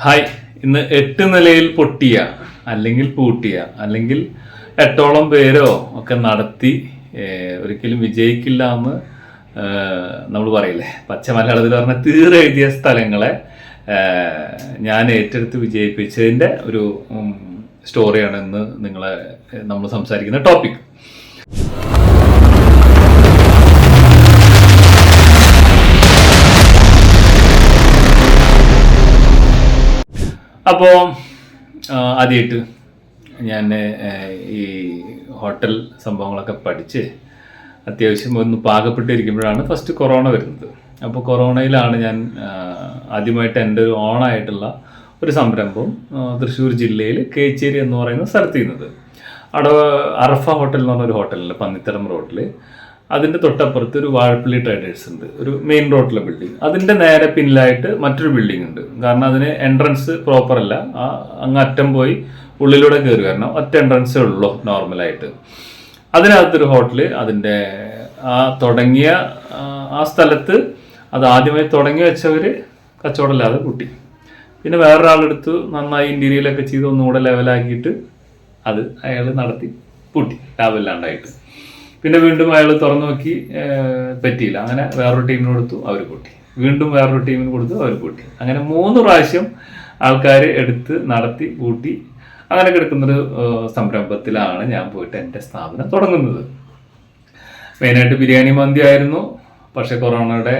Hi ഇന്ന് എട്ട് നിലയിൽ പൊട്ടിയ അല്ലെങ്കിൽ പൂട്ടിയ അല്ലെങ്കിൽ എട്ടോളം പേരോ ഒക്കെ നടത്തി ഒരിക്കലും വിജയിക്കില്ല എന്ന് നമ്മൾ പറയില്ലേ? പച്ച മലയാളത്തിൽ പറഞ്ഞ തീരെ എഴുതിയ സ്ഥലങ്ങളെ ഞാൻ ഏറ്റെടുത്ത് വിജയിപ്പിച്ചതിന്റെ ഒരു സ്റ്റോറിയാണ് ഇന്ന് നിങ്ങളെ നമ്മൾ സംസാരിക്കുന്ന ടോപ്പിക് അപ്പോൾ ആദ്യമായിട്ട് ഞാൻ ഈ ഹോട്ടൽ സംഭവങ്ങളൊക്കെ പഠിച്ച് അത്യാവശ്യം ഒന്ന് പാകപ്പെട്ടിരിക്കുമ്പോഴാണ് ഫസ്റ്റ് കൊറോണ വരുന്നത്. അപ്പോൾ കൊറോണയിലാണ് ഞാൻ ആദ്യമായിട്ട് എന്റെ ഒരു ഓണായിട്ടുള്ള ഒരു സംരംഭം തൃശ്ശൂർ ജില്ലയിൽ കേച്ചേരി എന്ന് പറയുന്ന സ്ഥലത്ത് ചെയ്യുന്നത് അവിടെ അറഫ ഹോട്ടൽ എന്ന് പറഞ്ഞൊരു ഹോട്ടലുണ്ട് പന്നിത്തരം റോഡിൽ അതിന്റെ തൊട്ടപ്പുറത്ത് ഒരു വാഴപ്പള്ളി ട്രേഡേഴ്സ് ഉണ്ട്. ഒരു മെയിൻ റോഡിലെ ബിൽഡിംഗ് അതിന്റെ നേരെ പിന്നിലായിട്ട് മറ്റൊരു ബിൽഡിംഗ് ഉണ്ട്. കാരണം അതിന് എൻട്രൻസ് പ്രോപ്പർ അല്ല. ആ അങ്ങ് അറ്റം പോയി ഉള്ളിലൂടെ കയറി വരണം. ഒറ്റ എൻട്രൻസേ ഉള്ളൂ നോർമലായിട്ട് അതിനകത്തൊരു ഹോട്ടൽ അതിന്റെ ആ തുടങ്ങിയ ആ, സ്ഥലത്ത് അത് ആദ്യമായി തുടങ്ങി വെച്ചവർ കച്ചവടമില്ലാതെ കൂട്ടി. പിന്നെ വേറൊരാളെടുത്ത് നന്നായി ഇന്റീരിയലൊക്കെ ചെയ്ത് ഒന്നുകൂടെ ലെവലാക്കിയിട്ട് അത് അയാൾ നടത്തി. പൂട്ടി. ലാഭമില്ലാണ്ടായിട്ട് പിന്നെ വീണ്ടും അയാൾ തുറന്നു നോക്കി പറ്റിയില്ല. അങ്ങനെ വേറൊരു ടീമിന് കൊടുത്തു അവർ പൂട്ടി. വീണ്ടും വേറൊരു ടീമിന് കൊടുത്തു അവർ പൂട്ടി. അങ്ങനെ മൂന്ന് പ്രാവശ്യം ആൾക്കാർ എടുത്ത് നടത്തി കൂട്ടി അങ്ങനെ കിടക്കുന്നൊരു സംരംഭത്തിലാണ് ഞാൻ പോയിട്ട് എന്റെ സ്ഥാപനം തുടങ്ങുന്നത്. മെയിനായിട്ട് ബിരിയാണി മന്തി ആയിരുന്നു. പക്ഷെ കൊറോണയുടെ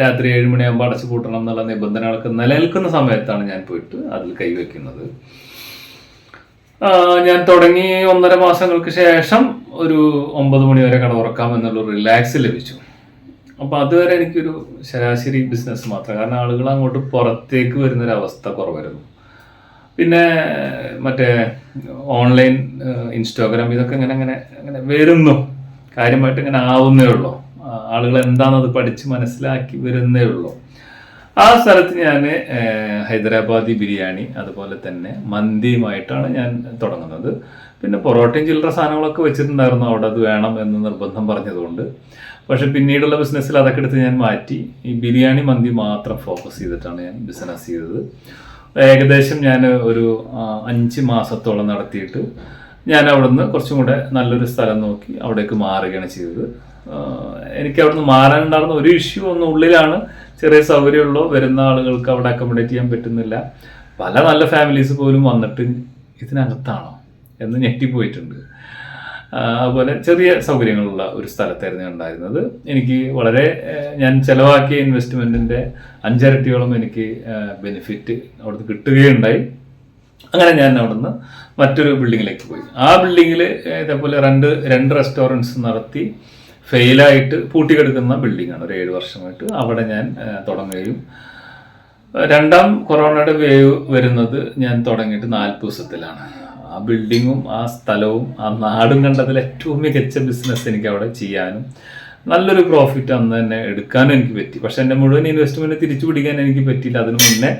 രാത്രി ഏഴ് മണിയാകുമ്പോൾ അടച്ചു പൂട്ടണം എന്നുള്ള നിബന്ധനകളൊക്കെ നിലനിൽക്കുന്ന സമയത്താണ് ഞാൻ പോയിട്ട് അതിൽ കൈവയ്ക്കുന്നത്. ഞാൻ തുടങ്ങി ഒന്നര മാസങ്ങൾക്ക് ശേഷം ഒരു ഒമ്പത് മണി വരെ കട തുറക്കാം എന്നുള്ള റിലാക്സ് ലഭിച്ചു. അപ്പോൾ അതുവരെ എനിക്കൊരു ശരാശരി ബിസിനസ് മാത്രം. കാരണം ആളുകൾ അങ്ങോട്ട് പുറത്തേക്ക് വരുന്നൊരു അവസ്ഥ കുറവായിരുന്നു. പിന്നെ മറ്റേ ഓൺലൈൻ ഇൻസ്റ്റാഗ്രാം ഇതൊക്കെ ഇങ്ങനെ അങ്ങനെ അങ്ങനെ വരുന്നു. കാര്യമായിട്ട് ഇങ്ങനെ ആവുന്നേ ഉള്ളൂ. ആളുകൾ എന്താണെന്നത് പഠിച്ച് മനസ്സിലാക്കി വരുന്നേ ഉള്ളൂ. ആ സ്ഥലത്ത് ഞാൻ ഹൈദരാബാദി ബിരിയാണി അതുപോലെ തന്നെ മന്തിയുമായിട്ടാണ് ഞാൻ തുടങ്ങുന്നത്. പിന്നെ പൊറോട്ടയും ചില്ലറ സാധനങ്ങളൊക്കെ വെച്ചിട്ടുണ്ടായിരുന്നു അവിടെ അത് വേണം എന്ന് നിർബന്ധം പറഞ്ഞതുകൊണ്ട്. പക്ഷെ പിന്നീടുള്ള ബിസിനസ്സിൽ അതൊക്കെ എടുത്ത് ഞാൻ മാറ്റി. ഈ ബിരിയാണി മന്തി മാത്രം ഫോക്കസ് ചെയ്തിട്ടാണ് ഞാൻ ബിസിനസ് ചെയ്തത്. ഏകദേശം ഞാൻ ഒരു അഞ്ച് മാസത്തോളം നടത്തിയിട്ട് ഞാൻ അവിടുന്ന് കുറച്ചും കൂടെ നല്ലൊരു സ്ഥലം നോക്കി അവിടേക്ക് മാറുകയാണ് ചെയ്തത്. എനിക്ക് അവിടുന്ന് മാറാനുണ്ടായിരുന്ന ഒരു ഇഷ്യൂ ഒന്നും ഉള്ളിലാണ്. ചെറിയ സൗകര്യമുള്ളൂ വരുന്ന ആളുകൾക്ക് അവിടെ അക്കോമഡേറ്റ് ചെയ്യാൻ പറ്റുന്നില്ല. പല നല്ല ഫാമിലീസ് പോലും വന്നിട്ട് ഇതിനകത്താണോ? എന്ന് ഞെട്ടിപ്പോയിട്ടുണ്ട്. അതുപോലെ ചെറിയ സൗകര്യങ്ങളുള്ള ഒരു സ്ഥലത്തായിരുന്നു ഉണ്ടായിരുന്നത് എനിക്ക് വളരെ ഞാൻ ചിലവാക്കിയ ഇൻവെസ്റ്റ്മെന്റിന്റെ അഞ്ചരട്ടിയോളം എനിക്ക് ബെനിഫിറ്റ് അവിടുന്ന് കിട്ടുകയുണ്ടായി. അങ്ങനെ ഞാൻ അവിടുന്ന് മറ്റൊരു ബിൽഡിങ്ങിലേക്ക് പോയി. ആ ബിൽഡിങ്ങിൽ ഇതേപോലെ രണ്ട് രണ്ട് റെസ്റ്റോറന്റ്സ് നടത്തി ഫെയിലായിട്ട് പൂട്ടിക്കെടുക്കുന്ന ബിൽഡിങ്ങാണ് ഒരു ഏഴ് വർഷമായിട്ട് അവിടെ ഞാൻ തുടങ്ങുകയും രണ്ടാം കൊറോണയുടെ വേവ് വരുന്നത് ഞാൻ തുടങ്ങിയിട്ട് നാൽപ്പത് ദിവസത്തിലാണ്. ആ ബിൽഡിങ്ങും ആ സ്ഥലവും ആ നാടും കണ്ടതിൽ ഏറ്റവും മികച്ച ബിസിനസ് എനിക്ക് അവിടെ ചെയ്യാനും നല്ലൊരു പ്രോഫിറ്റ് അന്ന് തന്നെ എടുക്കാനും എനിക്ക് പറ്റി. പക്ഷെ എന്റെ മുഴുവൻ ഇൻവെസ്റ്റ്മെന്റ് തിരിച്ചു പിടിക്കാൻ എനിക്ക് പറ്റിയില്ല. അതിന് മുന്നേ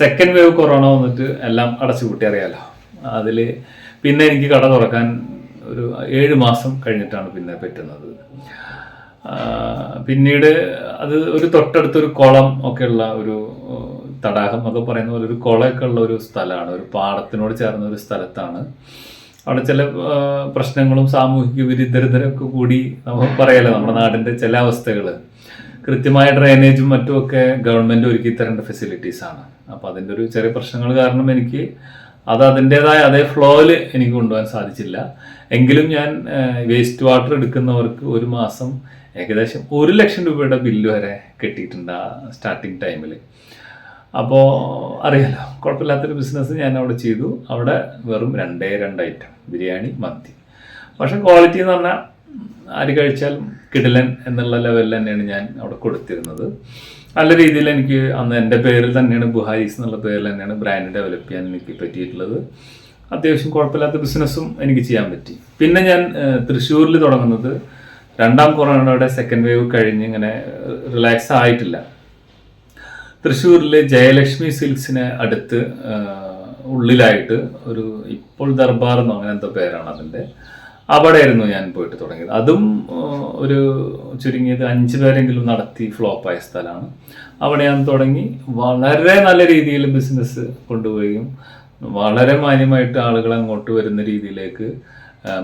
സെക്കൻഡ് വേവ് കൊറോണ വന്നിട്ട് എല്ലാം അടച്ചു കൂട്ടി അറിയാലോ? അതിൽ പിന്നെ എനിക്ക് കട തുറക്കാൻ ഒരു ഏഴ് മാസം കഴിഞ്ഞിട്ടാണ് പിന്നെ പറ്റുന്നത്. പിന്നീട് അത് ഒരു തൊട്ടടുത്തൊരു കുളം ഒക്കെയുള്ള ഒരു തടാകം എന്നൊക്കെ പറയുന്ന പോലെ ഒരു കുളമൊക്കെ ഉള്ള ഒരു സ്ഥലമാണ്. ഒരു പാടത്തിനോട് ചേർന്ന ഒരു സ്ഥലത്താണ്. അവിടെ ചില പ്രശ്നങ്ങളും സാമൂഹിക വിരുദ്ധരതരൊക്കെ കൂടി നമുക്ക് പറയാലോ നമ്മുടെ നാടിന്റെ ചില അവസ്ഥകൾ കൃത്യമായ ഡ്രൈനേജും മറ്റുമൊക്കെ ഗവൺമെന്റ് ഒരുക്കി തരേണ്ട ഫെസിലിറ്റീസ് ആണ്. അപ്പൊ അതിന്റെ ഒരു ചെറിയ പ്രശ്നങ്ങൾ കാരണം എനിക്ക് അത് അതിന്റെതായ അതേ ഫ്ലോയിൽ എനിക്ക് കൊണ്ടുപോകാൻ സാധിച്ചില്ല. എങ്കിലും ഞാൻ വേസ്റ്റ് വാട്ടർ എടുക്കുന്നവർക്ക് ഒരു മാസം ഏകദേശം ഒരു ലക്ഷം രൂപയുടെ ബില്ല് വരെ കിട്ടിയിട്ടുണ്ട് ആ സ്റ്റാർട്ടിങ് ടൈമിൽ അപ്പോൾ അറിയാലോ കുഴപ്പമില്ലാത്തൊരു ബിസിനസ് ഞാൻ അവിടെ ചെയ്തു. അവിടെ വെറും രണ്ടേ രണ്ട് ഐറ്റം ബിരിയാണി മത്തി. പക്ഷെ ക്വാളിറ്റി എന്ന് പറഞ്ഞാൽ ആര് കഴിച്ചാലും കിടിലൻ എന്നുള്ള ലെവലിൽ തന്നെയാണ് ഞാൻ അവിടെ കൊടുത്തിരുന്നത്. നല്ല രീതിയിൽ എനിക്ക് അന്ന് എന്റെ പേരിൽ തന്നെയാണ് ബുഹാരിസ് എന്നുള്ള പേരിൽ തന്നെയാണ് ബ്രാൻഡ് ഡെവലപ്പ് ചെയ്യാൻ എനിക്ക് പറ്റിയിട്ടുള്ളത്. അത്യാവശ്യം കുഴപ്പമില്ലാത്ത ബിസിനസ്സും എനിക്ക് ചെയ്യാൻ പറ്റി. പിന്നെ ഞാൻ തൃശ്ശൂരിൽ തുടങ്ങുന്നത് രണ്ടാം കൊറോണയുടെ സെക്കൻഡ് വേവ് കഴിഞ്ഞ് ഇങ്ങനെ റിലാക്സ് ആയിട്ടില്ല. തൃശ്ശൂരിലെ ജയലക്ഷ്മി സിൽക്സിന് അടുത്ത് ഉള്ളിലായിട്ട് ഒരു ഇപ്പോൾ ദർബാർ എന്നോ അങ്ങനെ എന്തോ പേരാണ് അതിന്റെ. അവിടെയായിരുന്നു ഞാൻ പോയിട്ട് തുടങ്ങിയത്. അതും ഒരു ചുരുങ്ങിയത് അഞ്ച് പേരെങ്കിലും നടത്തി ഫ്ലോപ്പായ സ്ഥലമാണ്. അവിടെ ഞാൻ തുടങ്ങി. വളരെ നല്ല രീതിയിൽ ബിസിനസ് കൊണ്ടുപോവുകയും വളരെ മാന്യമായിട്ട് ആളുകൾ അങ്ങോട്ട് വരുന്ന രീതിയിലേക്ക്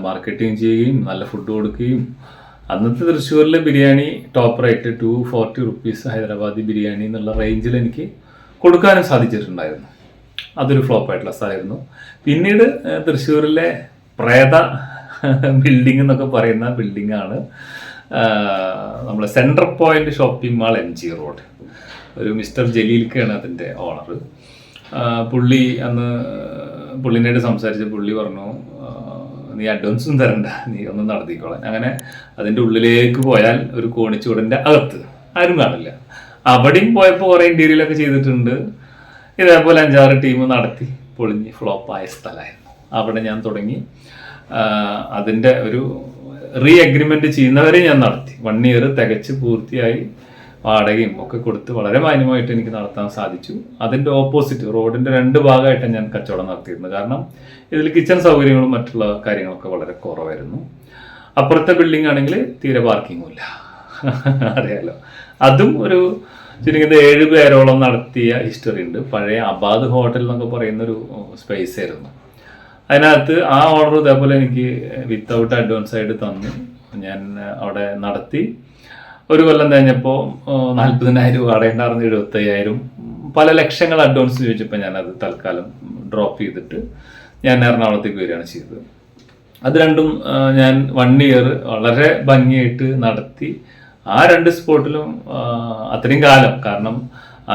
മാർക്കറ്റിംഗ് ചെയ്യുകയും നല്ല ഫുഡ് കൊടുക്കുകയും അന്നത്തെ തൃശ്ശൂരിലെ biryani top rate two forty rupees Hyderabadi biryani എന്നുള്ള റേഞ്ചിൽ എനിക്ക് കൊടുക്കാനും സാധിച്ചിട്ടുണ്ടായിരുന്നു. അതൊരു ഫ്ലോപ്പ് ആയിട്ടുള്ള സ്ഥലമായിരുന്നു. പിന്നീട് തൃശ്ശൂരിലെ പ്രേത ബിൽഡിംഗ് എന്നൊക്കെ പറയുന്ന ബിൽഡിംഗ് ആണ് നമ്മളെ central point shopping mall M G road ഒരു മിസ്റ്റർ ജലീൽക്കാണ് അതിന്റെ ഓണർ പുള്ളി അന്ന് പുള്ളിനായിട്ട് സംസാരിച്ച പുള്ളി പറഞ്ഞു നീ അഡ്വാൻസും തരണ്ട നീ ഒന്ന് നടത്തിക്കോളാൻ അങ്ങനെ അതിന്റെ ഉള്ളിലേക്ക് പോയാൽ ഒരു കോണിച്ചൂടിന്റെ അകത്ത്. ആരും കാണില്ല. അവിടെയും പോയപ്പോൾ കുറേ ഇന്റീരിയലൊക്കെ ചെയ്തിട്ടുണ്ട്. ഇതേപോലെ അഞ്ചാറ് ടീം നടത്തി പൊളിഞ്ഞ് ഫ്ലോപ്പായ സ്ഥലമായിരുന്നു. അവിടെ ഞാൻ തുടങ്ങി. അതിന്റെ ഒരു റീ അഗ്രിമെന്റ് ചെയ്യുന്നവരെ ഞാൻ നടത്തി. വൺ ഇയർ തികച്ച് പൂർത്തിയായി. വാടകയും ഒക്കെ കൊടുത്ത് വളരെ മാന്യമായിട്ട് എനിക്ക് നടത്താൻ സാധിച്ചു. അതിന്റെ ഓപ്പോസിറ്റ് റോഡിന്റെ രണ്ട് ഭാഗമായിട്ടാണ് ഞാൻ കച്ചവടം നടത്തിയിരുന്നത്. കാരണം ഇതിൽ കിച്ചൺ സൗകര്യങ്ങളും മറ്റുള്ള കാര്യങ്ങളൊക്കെ വളരെ കുറവായിരുന്നു. അപ്പുറത്തെ ബിൽഡിംഗ് ആണെങ്കിൽ തീരെ പാർക്കിങ്ങും ഇല്ല. അറിയാലോ. അതും ഒരു ചുരുങ്ങിയത് ഏഴ് പേരോളം നടത്തിയ ഹിസ്റ്ററി ഉണ്ട്. പഴയ അബാദ് ഹോട്ടൽ എന്നൊക്കെ പറയുന്നൊരു സ്പേസ് ആയിരുന്നു. അതിനകത്ത് ആ ഓർഡർ ഇതേപോലെ എനിക്ക് വിത്തൗട്ട് അഡ്വാൻസ് ആയിട്ട് തന്നു. ഞാൻ അവിടെ നടത്തി. ഒരു കൊല്ലം കഴിഞ്ഞപ്പോൾ നാൽപ്പതിനായിരം വാടക ഉണ്ടായിരുന്ന എഴുപത്തയ്യായിരം. പല ലക്ഷങ്ങൾ അഡ്വാൻസ് ചോദിച്ചപ്പോൾ ഞാനത് തൽക്കാലം ഡ്രോപ്പ് ചെയ്തിട്ട് ഞാൻ എറണാകുളത്തേക്ക് വരികയാണ് ചെയ്തത്. അത് രണ്ടും ഞാൻ വൺ ഇയർ വളരെ ഭംഗിയായിട്ട് നടത്തി. ആ രണ്ട് സ്പോട്ടിലും അത്രയും കാലം. കാരണം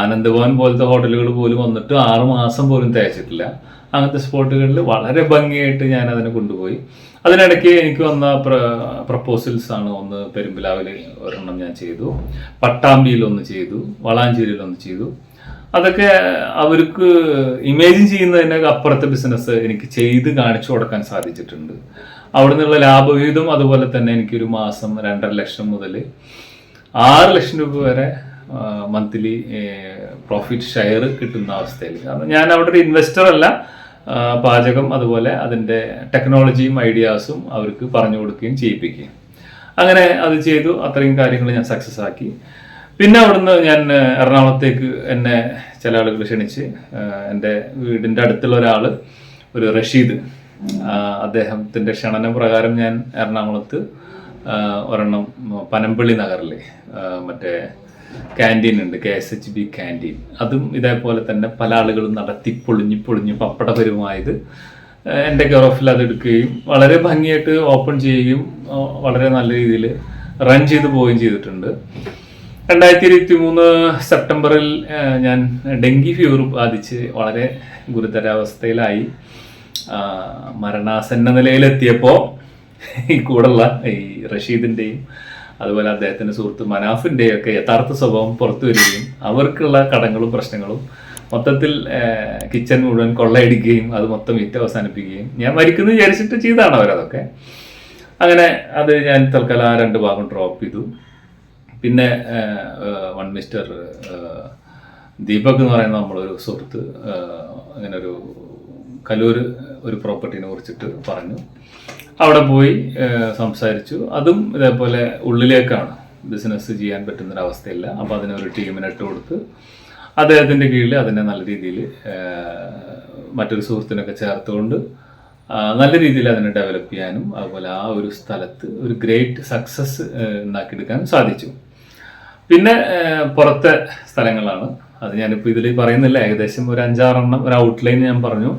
ആനന്ദഭവൻ പോലത്തെ ഹോട്ടലുകൾ പോലും വന്നിട്ട് ആറുമാസം പോലും തേച്ചിട്ടില്ല. അങ്ങനത്തെ സ്പോട്ടുകളിൽ വളരെ ഭംഗിയായിട്ട് ഞാൻ അതിനെ കൊണ്ടുപോയി. അതിനിടയ്ക്ക് എനിക്ക് വന്ന പ്രപ്പോസൽസ് ആണ് ഒന്ന് പെരുമ്പിലാവിൽ ഒരെണ്ണം ഞാൻ ചെയ്തു. പട്ടാമ്പിയിൽ ഒന്ന് ചെയ്തു. വളാഞ്ചേരിയിൽ ഒന്ന് ചെയ്തു. അതൊക്കെ അവർക്ക് ഇമേജിൻ ചെയ്യുന്നതിന് അപ്പുറത്തെ ബിസിനസ് എനിക്ക് ചെയ്ത് കാണിച്ചു കൊടുക്കാൻ സാധിച്ചിട്ടുണ്ട്. അവിടെ നിന്നുള്ള ലാഭവിഹിതം അതുപോലെ തന്നെ എനിക്കൊരു മാസം രണ്ടര ലക്ഷം മുതൽ ആറ് ലക്ഷം രൂപ വരെ മന്ത്ലി പ്രോഫിറ്റ് ഷെയർ കിട്ടുന്ന അവസ്ഥയിൽ കാരണം ഞാൻ അവിടെ ഒരു ഇൻവെസ്റ്റർ അല്ല. പാചകം അതുപോലെ അതിന്റെ ടെക്നോളജിയും ഐഡിയാസും അവർക്ക് പറഞ്ഞു കൊടുക്കുകയും ചെയ്യിപ്പിക്കുകയും. അങ്ങനെ അത് ചെയ്തു അത്രയും കാര്യങ്ങൾ ഞാൻ സക്സസ് ആക്കി. പിന്നെ അവിടുന്ന് ഞാൻ എറണാകുളത്തേക്ക് എന്നെ ചില ആളുകൾ ക്ഷണിച്ച് എന്റെ വീടിന്റെ അടുത്തുള്ള ഒരാൾ ഒരു റഷീദ്. അദ്ദേഹത്തിന്റെ ക്ഷണന പ്രകാരം ഞാൻ എറണാകുളത്ത് ഒരെണ്ണം പനമ്പള്ളി നഗറിൽ മറ്റേ ക്യാന്റീൻ ഉണ്ട് K S H B canteen അതും ഇതേപോലെ തന്നെ പല ആളുകളും നടത്തി പൊളിഞ്ഞ് പൊളിഞ്ഞ് പപ്പടപരമായത് എന്റെ കെയർ ഓഫിൽ അത് എടുക്കുകയും വളരെ ഭംഗിയായിട്ട് ഓപ്പൺ ചെയ്യുകയും വളരെ നല്ല രീതിയിൽ റൺ ചെയ്തു പോവുകയും ചെയ്തിട്ടുണ്ട്. രണ്ടായിരത്തി ഇരുപത്തി മൂന്ന് സെപ്റ്റംബറിൽ ഞാൻ ഡെങ്കി ഫീവർ ബാധിച്ച് വളരെ ഗുരുതരാവസ്ഥയിലായി. മരണാസന്ന നിലയിലെത്തിയപ്പോൾ ഈ കൂടുള്ള ഈ റഷീദിന്റെയും അതുപോലെ അദ്ദേഹത്തിന്റെ സുഹൃത്ത് മനാഫിന്റെ ഒക്കെ യഥാർത്ഥ സ്വഭാവം പുറത്തു വരികയും അവർക്കുള്ള കടങ്ങളും പ്രശ്നങ്ങളും മൊത്തത്തിൽ കിച്ചൺ മുഴുവൻ കൊള്ളയടിക്കുകയും അത് മൊത്തം വിറ്റ് അവസാനിപ്പിക്കുകയും ഞാൻ മരിക്കുന്നു വിചാരിച്ചിട്ട് ചെയ്താണ് അവരതൊക്കെ. അങ്ങനെ അത് ഞാൻ തൽക്കാലം ആ രണ്ട് ഭാഗം ഡ്രോപ്പ് ചെയ്തു. പിന്നെ വൺ മിസ്റ്റർ ദീപക് എന്ന് പറയുന്ന നമ്മളൊരു സുഹൃത്ത് അങ്ങനെ ഒരു കലൂർ ഒരു പ്രോപ്പർട്ടിനെ കുറിച്ചിട്ട് പറഞ്ഞു. അവിടെ പോയി സംസാരിച്ചു. അതും ഇതേപോലെ ഉള്ളിലേക്കാണ് ബിസിനസ് ചെയ്യാൻ പറ്റുന്നൊരവസ്ഥയില്ല. അപ്പോൾ അതിനൊരു ടീമിനെ ഇട്ട് കൊടുത്ത് അദ്ദേഹത്തിന്റെ കീഴിൽ അതിനെ നല്ല രീതിയിൽ മറ്റൊരു സുഹൃത്തിനൊക്കെ ചേർത്തുകൊണ്ട് നല്ല രീതിയിൽ അതിനെ ഡെവലപ്പ് ചെയ്യാനും അതുപോലെ ആ ഒരു സ്ഥലത്ത് ഒരു ഗ്രേറ്റ് സക്സസ് ഉണ്ടാക്കിയെടുക്കാനും സാധിച്ചു. പിന്നെ പുറത്തെ സ്ഥലങ്ങളാണ്. അത് ഞാനിപ്പോൾ ഇതിൽ പറയുന്നില്ല. ഏകദേശം ഒരു അഞ്ചാറെണ്ണം ഒരു ഔട്ട്ലൈൻ ഞാൻ പറഞ്ഞു.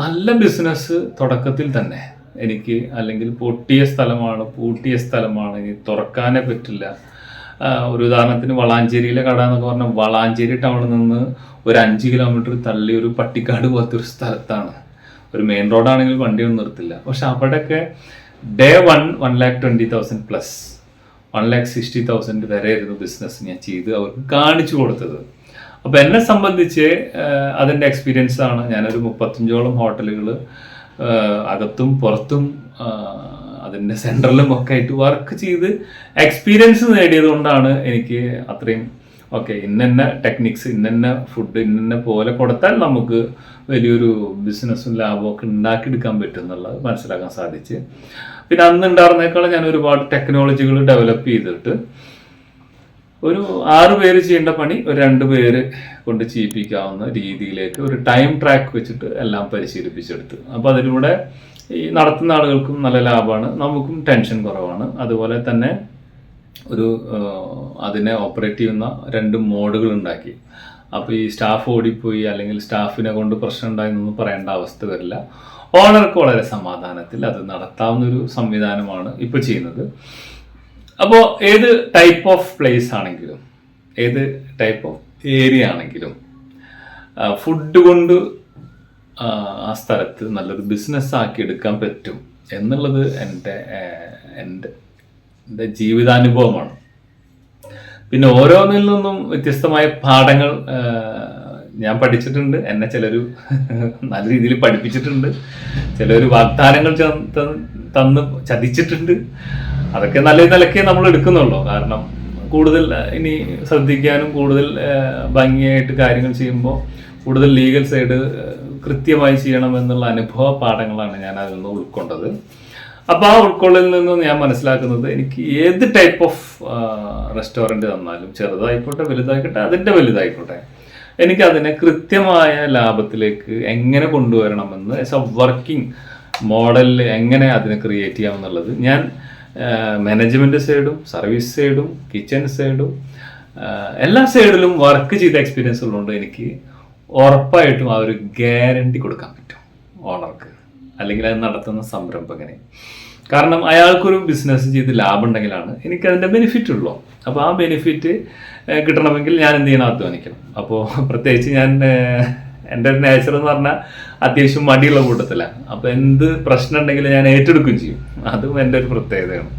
നല്ല ബിസിനസ് തുടക്കത്തിൽ തന്നെ. എനിക്ക് അല്ലെങ്കിൽ പൊട്ടിയ സ്ഥലമാണ് പൂട്ടിയ സ്ഥലമാണ്. ഇനി തുറക്കാനേ പറ്റില്ല. ഒരു ഉദാഹരണത്തിന് വളാഞ്ചേരിയിലെ കട എന്നൊക്കെ പറഞ്ഞാൽ വളാഞ്ചേരി ടൗണിൽ നിന്ന് ഒരു അഞ്ച് കിലോമീറ്റർ തള്ളി ഒരു പട്ടിക്കാട് പോലത്തെ ഒരു സ്ഥലത്താണ്. ഒരു മെയിൻ റോഡാണെങ്കിൽ വണ്ടിയൊന്നും നിർത്തില്ല. പക്ഷെ അവിടെയൊക്കെ day one one lakh twenty thousand plus one lakh sixty thousand വരെ ആയിരുന്നു ബിസിനസ് ഞാൻ ചെയ്ത് അവർക്ക് കാണിച്ചു കൊടുത്തത്. അപ്പോൾ എന്നെ സംബന്ധിച്ച് അതിന്റെ എക്സ്പീരിയൻസ് ആണ് ഞാനൊരു മുപ്പത്തഞ്ചോളം ഹോട്ടലുകൾ അകത്തും പുറത്തും അതിന്റെ സെന്ററിലും ഒക്കെ ആയിട്ട് വർക്ക് ചെയ്ത് എക്സ്പീരിയൻസ് നേടിയത് കൊണ്ടാണ് എനിക്ക് അത്രയും ഓക്കെ ഇന്നെ ടെക്നിക്സ് ഇന്നന്ന ഫുഡ് ഇന്നന്ന പോലെ കൊടുത്താൽ നമുക്ക് വലിയൊരു ബിസിനസ്സും ലാഭവും ഒക്കെ ഉണ്ടാക്കിയെടുക്കാൻ പറ്റും എന്നുള്ളത് മനസ്സിലാക്കാൻ സാധിച്ച്. പിന്നെ അന്ന് ഉണ്ടായിരുന്നേക്കാളും ഞാൻ ഒരുപാട് ടെക്നോളജികൾ ഡെവലപ്പ് ചെയ്തിട്ട് ഒരു ആറ് പേര് ചെയ്യേണ്ട പണി ഒരു രണ്ട് പേര് കൊണ്ട് ചെയ്യിപ്പിക്കാവുന്ന രീതിയിലേക്ക് ഒരു ടൈം ട്രാക്ക് വെച്ചിട്ട് എല്ലാം പരിശീലിപ്പിച്ചെടുത്തു. അപ്പോൾ അതിലൂടെ ഈ നടത്തുന്ന ആളുകൾക്കും നല്ല ലാഭമാണ് നമുക്കും ടെൻഷൻ കുറവാണ്. അതുപോലെ തന്നെ ഒരു അതിനെ ഓപ്പറേറ്റ് ചെയ്യുന്ന രണ്ട് മോഡുകൾ ഉണ്ടാക്കി. അപ്പോൾ ഈ സ്റ്റാഫ് ഓടിപ്പോയി അല്ലെങ്കിൽ സ്റ്റാഫിനെ കൊണ്ട് പ്രശ്നം ഉണ്ടായെന്നൊന്നും പറയേണ്ട അവസ്ഥ വരില്ല. ഓണർക്ക് വളരെ സമാധാനത്തിൽ അത് നടത്താവുന്ന ഒരു സംവിധാനമാണ് ഇപ്പോൾ ചെയ്യുന്നത്. അപ്പോൾ ഏത് ടൈപ്പ് ഓഫ് പ്ലേസ് ആണെങ്കിലും ഏത് ടൈപ്പ് ഓഫ് ഏരിയ ആണെങ്കിലും ഫുഡ് കൊണ്ട് ആ, സ്ഥലത്ത് നല്ലൊരു ബിസിനസ് ആക്കി എടുക്കാൻ പറ്റും എന്നുള്ളത് എന്റെ എന്റെ എന്റെ ജീവിതാനുഭവമാണ്. പിന്നെ ഓരോന്നിൽ നിന്നും വ്യത്യസ്തമായ പാഠങ്ങൾ ഞാൻ പഠിച്ചിട്ടുണ്ട്. എന്നെ ചിലർ നല്ല രീതിയിൽ പഠിപ്പിച്ചിട്ടുണ്ട്. ചിലർ വാഗ്ദാനങ്ങൾ തന്ന് ചതിച്ചിട്ടുണ്ട്. അതൊക്കെ നല്ല നിലയ്ക്ക് നമ്മൾ എടുക്കുന്നുള്ളൂ. കാരണം കൂടുതൽ ഇനി ശ്രദ്ധിക്കാനും കൂടുതൽ ഭംഗിയായിട്ട് കാര്യങ്ങൾ ചെയ്യുമ്പോൾ കൂടുതൽ ലീഗൽ സൈഡ് കൃത്യമായി ചെയ്യണം എന്നുള്ള അനുഭവ പാഠങ്ങളാണ് ഞാൻ അതിൽ നിന്ന് ഉൾക്കൊണ്ടത്. അപ്പോൾ ആ ഉൾക്കൊള്ളിൽ നിന്ന് ഞാൻ മനസ്സിലാക്കുന്നത് എനിക്ക് ഏത് ടൈപ്പ് ഓഫ് റെസ്റ്റോറന്റ് തന്നാലും ചെറുതായിക്കോട്ടെ വലുതായിക്കോട്ടെ അതിന്റെ വലുതായിക്കോട്ടെ എനിക്ക് അതിനെ കൃത്യമായ ലാഭത്തിലേക്ക് എങ്ങനെ കൊണ്ടുവരണമെന്ന് ആസ് എ വർക്കിംഗ് മോഡലിൽ എങ്ങനെ അതിനെ ക്രിയേറ്റ് ചെയ്യാമെന്നുള്ളത് ഞാൻ മാനേജ്മെന്റ് സൈഡും സർവീസ് സൈഡും കിച്ചൺ സൈഡും എല്ലാ സൈഡിലും വർക്ക് ചെയ്ത എക്സ്പീരിയൻസ് ഉള്ളതുകൊണ്ട് എനിക്ക് ഉറപ്പായിട്ടും ആ ഒരു ഗ്യാരണ്ടി കൊടുക്കാൻ പറ്റും ഓണർക്ക് അല്ലെങ്കിൽ അത് നടത്തുന്ന സംരംഭകനെ. കാരണം അയാൾക്കൊരു ബിസിനസ് ചെയ്ത് ലാഭം ഉണ്ടെങ്കിലാണ് എനിക്ക് അതിന്റെ ബെനിഫിറ്റ് ഉള്ളൂ. അപ്പോൾ ആ ബെനിഫിറ്റ് കിട്ടണമെങ്കിൽ ഞാൻ എന്ത് ചെയ്യണം? അധ്വാനിക്കണം. അപ്പോൾ പ്രത്യേകിച്ച് ഞാൻ എന്റെ നേച്ചർ എന്ന് പറഞ്ഞാൽ അത്യാവശ്യം മടിയുള്ള കൂട്ടത്തിലാണ് അപ്പോൾ എന്ത് പ്രശ്നം ഉണ്ടെങ്കിലും ഞാൻ ഏറ്റെടുക്കുകയും ചെയ്യും. അതും എന്റെ ഒരു പ്രത്യേകതയാണ്.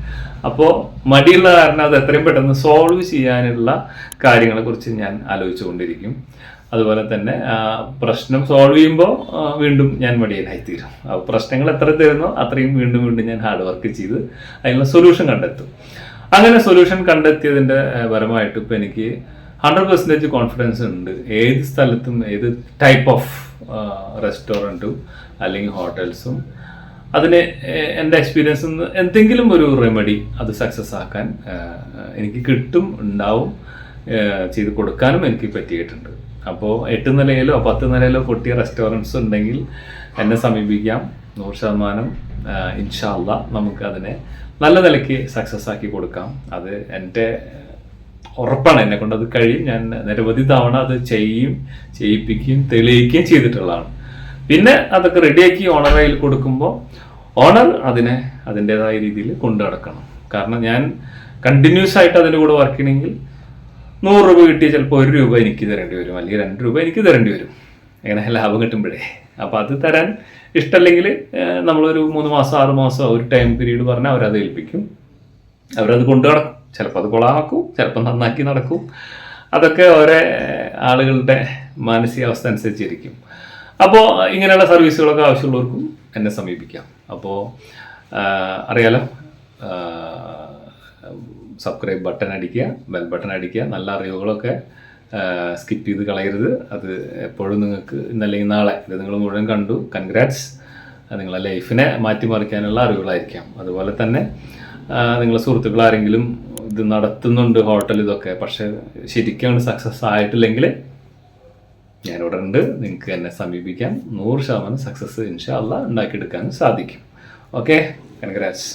അപ്പോൾ മടിയുള്ള കാരണം അത് എത്രയും പെട്ടെന്ന് സോൾവ് ചെയ്യാനുള്ള കാര്യങ്ങളെക്കുറിച്ച് ഞാൻ ആലോചിച്ചുകൊണ്ടിരിക്കും. അതുപോലെ തന്നെ പ്രശ്നം സോൾവ് ചെയ്യുമ്പോൾ വീണ്ടും ഞാൻ മടിയനായിത്തീരും അപ്പോൾ പ്രശ്നങ്ങൾ എത്ര തരുന്നോ അത്രയും വീണ്ടും വീണ്ടും ഞാൻ ഹാർഡ് വർക്ക് ചെയ്ത് അതിനുള്ള സൊല്യൂഷൻ കണ്ടെത്തും. അങ്ങനെ സൊല്യൂഷൻ കണ്ടെത്തിയതിന്റെ പരമായിട്ട് ഇപ്പോൾ എനിക്ക് ഹൺഡ്രഡ് പെർസെന്റേജ് കോൺഫിഡൻസ് ഉണ്ട്. ഏത് സ്ഥലത്തും ഏത് ടൈപ്പ് ഓഫ് റെസ്റ്റോറന്റും അല്ലെങ്കിൽ ഹോട്ടൽസും അതിന് എന്റെ എക്സ്പീരിയൻസിൽ നിന്ന് എന്തെങ്കിലും ഒരു റെമഡി അത് സക്സസ് ആക്കാൻ എനിക്ക് കിട്ടും ഉണ്ടാവും ചെയ്ത് കൊടുക്കാനും എനിക്ക് പറ്റിയിട്ടുണ്ട്. അപ്പോൾ എട്ട് നിലയിലോ പത്ത് നിലയിലോ പൊട്ടിയ റെസ്റ്റോറന്റ്സ് ഉണ്ടെങ്കിൽ എന്നെ സമീപിക്കാം. നൂറ് ശതമാനം ഇൻഷാല്ല നമുക്ക് അതിനെ നല്ല നിലയ്ക്ക് സക്സസ് ആക്കി കൊടുക്കാം. അത് എന്റെ ഉറപ്പാണ്. എന്നെ കൊണ്ട് അത് കഴിയും. ഞാൻ നിരവധി തവണ അത് ചെയ്യും ചെയ്യിപ്പിക്കുകയും തെളിയിക്കുകയും ചെയ്തിട്ടുള്ളതാണ്. പിന്നെ അതൊക്കെ റെഡിയാക്കി ഓണർ കയ്യിൽ കൊടുക്കുമ്പോൾ ഓണർ അതിനെ അതിന്റെതായ രീതിയിൽ കൊണ്ടു നടക്കണം. കാരണം ഞാൻ കണ്ടിന്യൂസ് ആയിട്ട് അതിന്റെ കൂടെ വർക്ക് ചെയ്യണമെങ്കിൽ നൂറ് രൂപ കിട്ടിയാൽ ചിലപ്പോൾ ഒരു രൂപ എനിക്ക് തരേണ്ടി വരും. അല്ലെങ്കിൽ രണ്ട് രൂപ എനിക്ക് തരേണ്ടി വരും. അങ്ങനെ ലാഭം കിട്ടുമ്പോഴേ. അപ്പോൾ അത് തരാൻ ഇഷ്ടമല്ലെങ്കിൽ നമ്മളൊരു മൂന്ന് മാസം ആറ് മാസം ഒരു ടൈം പീരീഡ് പറഞ്ഞാൽ അവരത് ഏൽപ്പിക്കും. അവരത് കൊണ്ടു നടക്കും. ചിലപ്പോൾ അത് കൊളാക്കും ചിലപ്പോൾ നന്നാക്കി നടക്കും. അതൊക്കെ ഓരോ ആളുകളുടെ മാനസികാവസ്ഥ അനുസരിച്ചിരിക്കും. അപ്പോൾ ഇങ്ങനെയുള്ള സർവീസുകളൊക്കെ ആവശ്യമുള്ളവർക്കും എന്നെ സമീപിക്കാം. അപ്പോൾ അറിയാലോ സബ്സ്ക്രൈബ് ബട്ടൺ അടിക്കുക ബെൽ ബട്ടൺ അടിക്കുക നല്ല അറിവുകളൊക്കെ സ്കിപ്പ് ചെയ്ത് കളയരുത്. അത് എപ്പോഴും നിങ്ങൾക്ക് ഇന്നല്ലെങ്കിൽ നാളെ. ഇത് നിങ്ങൾ മുഴുവൻ കണ്ടു. കൺഗ്രാറ്റ്സ് നിങ്ങളെ ലൈഫിനെ മാറ്റിമറിക്കാനുള്ള അറിവുകളായിരിക്കാം. അതുപോലെ തന്നെ നിങ്ങളെ സുഹൃത്തുക്കൾ ആരെങ്കിലും ഇത് നടത്തുന്നുണ്ട് ഹോട്ടൽ ഇതൊക്കെ. പക്ഷേ ശരിക്കും സക്സസ് ആയിട്ടില്ലെങ്കിൽ ഞാനിവിടെ ഉണ്ട് നിങ്ങൾക്ക് എന്നെ സമീപിക്കാൻ നൂറ് ശതമാനം സക്സസ് ഇൻഷാല്ല ഉണ്ടാക്കിയെടുക്കാനും സാധിക്കും. Okay congrats